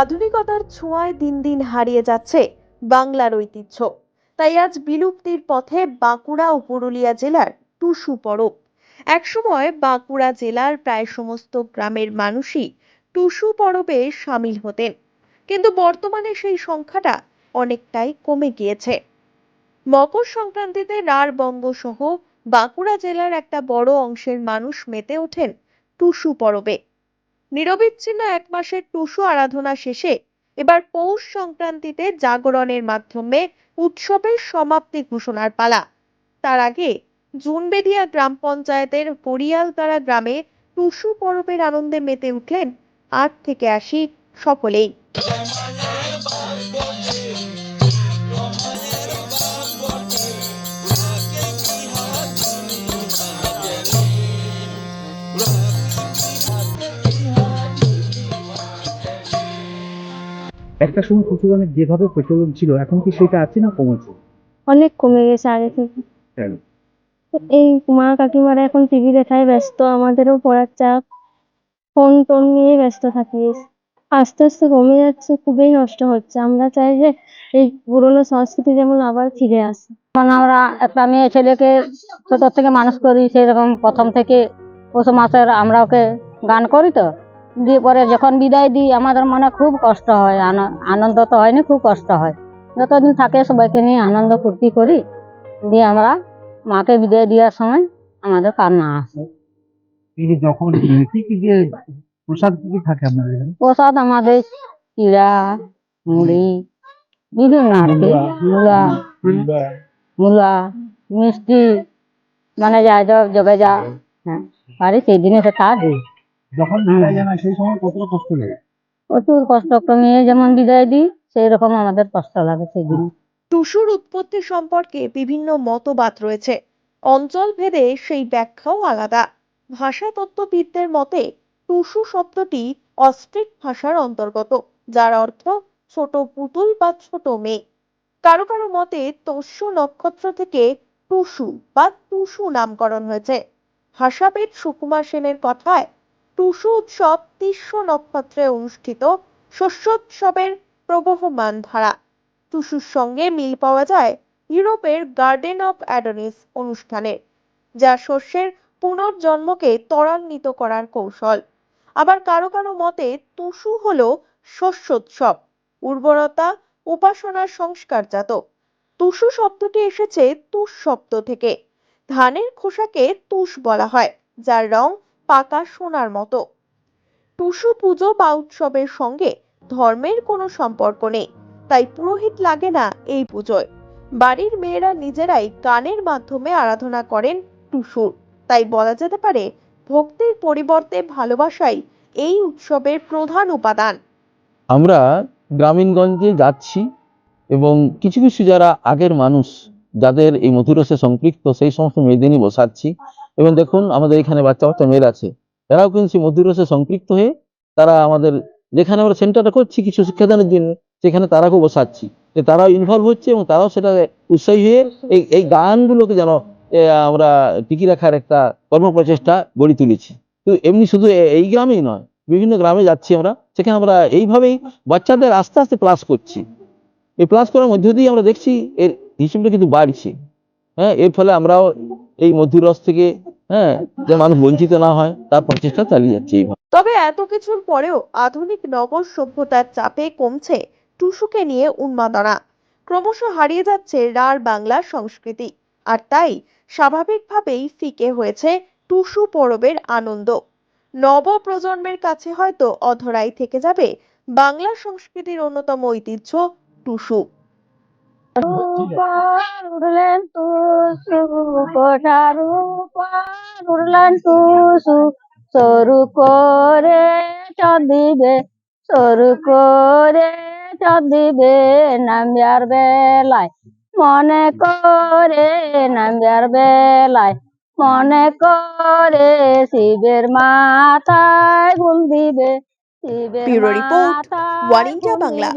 আধুনিকতার ছোঁয়ায় দিন দিন হারিয়ে যাচ্ছে বাংলার ঐতিহ্য। তাই আজ বিলুপ্তির পথে বাঁকুড়া ও পুরুলিয়া জেলার টুসু পরব। একসময় বাঁকুড়া জেলার প্রায় সমস্ত গ্রামের মানুষই টুসু পরবে সামিল হতেন। কিন্তু বর্তমানে সেই সংখ্যাটা অনেকটাই কমে গিয়েছে। মকর সংক্রান্তিতে রাঢ় বঙ্গ সহ বাঁকুড়া জেলার একটা বড় অংশের মানুষ মেতে ওঠেন টুসু পরবে। নিরবিচ্ছিন্ন এক মাসের টুসু আরাধনা শেষে এবার পৌষ সংক্রান্তিতে জাগরণের মাধ্যমে উৎসবের সমাপ্তি ঘোষণার পালা। তার আগে জুনবেদিয়া গ্রাম পঞ্চায়েতের পরিয়ালতারা গ্রামে টুসু পরবের আনন্দে মেতে উঠলেন আট থেকে আশি সকলেই। একটা সময় প্রচলনের যেভাবে প্রচলন ছিল এখন কি সেটা আছে না কমেছে? অনেক কমে গেছে আগে থেকে? এই মা কাকিমারা এখন টিভি দেখায় ব্যস্ত, আমাদেরও পড়ার চাপ। ফোন টোন নিয়ে ব্যস্ত থাকি আস্তে আস্তে কমে যাচ্ছে, খুবই নষ্ট হচ্ছে। আমরা চাই যে এই পুরোনো সংস্কৃতি যেমন আবার ফিরে আসে। এখন আমরা একটা মেয়ে ছেলেকে ছোট থেকে মানুষ করি? সেরকম প্রথম থেকে পৌষ মাসের আমরা ওকে গান করি তো। দিয়ে পরে যখন বিদায় দিই, আমাদের মনে খুব কষ্ট হয়। আন- আনন্দ তো হয়নি, খুব কষ্ট হয়। যতদিন থাকে সবাইকে নিয়ে আনন্দ ফুর্তি করি। দিয়ে আমরা মাকে বিদায় দেওয়ার সময় আমাদের কান্না আসে। এই যে যখন কি কি যে প্রসাদ কি কি থাকে আপনাদের এখানে? প্রসাদ আমাদের চিড়া মুড়ি বিভিন্ন আর কি মূলা মূলা মিষ্টি মানে যা যা জবে যা হ্যাঁ পারি সেই দিনে সেটা দিই যখন বিদায় সেই সময় কতটা কষ্ট লাগে? প্রচুর কষ্ট নিয়ে যেমন বিদায় দিই সেই রকম আমাদের কষ্ট লাগে সেই দিন। টুসুর উৎপত্তি সম্পর্কে বিভিন্ন মতবাদ রয়েছে। অঞ্চল ভেদে সেই ব্যাখ্যাও আলাদা। ভাষাতত্ত্ববিদদের মতে, টুসু শব্দটি অস্ট্রিক ভাষার অন্তর্গত, যার অর্থ ছোট পুতুল বা ছোট মেয়ে। কারও কারও মতে, তস্য নক্ষত্র থেকে টুসু বা টুসু নামকরণ হয়েছে। ভাষাবিদ সুকুমার সেনের কথায়, টুসু উৎসব তিস্য নক্ষত্রে অনুষ্ঠিত শস্যোৎসবের প্রবহমান ধারা। টুসুর সঙ্গে মিল পাওয়া যায় ইউরোপের গার্ডেন অফ অ্যাডোনিস অনুষ্ঠানের যা শস্যের পুনর্জন্মকে ত্বরান্বিত করার কৌশল। আবার কারও কারও মতে, টুসু হলো শস্যোৎসব, উর্বরতা, উপাসনার সংস্কারজাত টুসু শব্দটি এসেছে তুষ শব্দ থেকে। ধানের খোসাকে তুষ বলা হয়, যার রং পাকা সোনার মতো। টুসু পুজো বা উৎসবের সঙ্গে ধর্মের কোনো সম্পর্ক নেই। তাই পুরোহিত লাগে না এই পুজোয়। বাড়ির মেয়েরা নিজেরাই গানের মাধ্যমে আরাধনা করেন টুসুর। তাই বলা যেতে পারে, ভক্তির পরিবর্তে ভালোবাসাই এই উৎসবের প্রধান উপাদান। আমরা গ্রামীণগঞ্জে যাচ্ছি এবং কিছু কিছু যারা আগের মানুষ, যাদের এই মধুরসে সম্পৃক্ত, সেই সমস্ত মেয়েদের নিয়ে বসাচ্ছি। এবং দেখুন, আমাদের এখানে বাচ্চা বাচ্চা মেয়েরা আছে। তারাও কিন্তু সেই মধুরসে সম্পৃক্ত হয়ে তারা আমাদের যেখানে আমরা সেন্টারটা করছি কিছু শিক্ষাদানের জন্য, সেখানে তারাকেও বসাচ্ছি যে তারাও ইনভলভ হচ্ছে এবং তারাও সেটা উৎসাহী হয়ে এই এই গানগুলোকে যেন আমরা টিকিয়ে রাখার একটা কর্মপ্রচেষ্টা গড়ে তুলেছি। তো এমনি শুধু এই গ্রামেই নয়, বিভিন্ন গ্রামে যাচ্ছি আমরা, সেখানে আমরা এইভাবেই বাচ্চাদের আস্তে আস্তে প্লাস করছি। এই প্লাস করার মধ্য দিয়ে আমরা দেখছি এর হিসেবটা কিন্তু বাড়ছে। হ্যাঁ এর ফলে আমরাও এই মধুর রস থেকে হ্যাঁ যে মানুষ বঞ্চিত না হয়, তার প্রচেষ্টা চালিয়ে যাচ্ছি তবে এত কিছুর পরেও আধুনিক নগর সভ্যতার চাপে কমছে টুসুকে নিয়ে উন্মাদনা। ক্রমশ হারিয়ে যাচ্ছে রাঢ় বাংলার সংস্কৃতি। আর তাই স্বাভাবিকভাবেই ফিকে হয়েছে টুসু পরবের আনন্দ। নব প্রজন্মের কাছে হয়তো অধরাই থেকে যাবে বাংলা সংস্কৃতির অন্যতম ঐতিহ্য টুসু। সরু চন্দিবে নামিয়ার বেলায় মনে করে নামিয়ার বেলায় মনে করে শিবের মাথায় ফুল দিবে শিবের মাথায় বাংলা।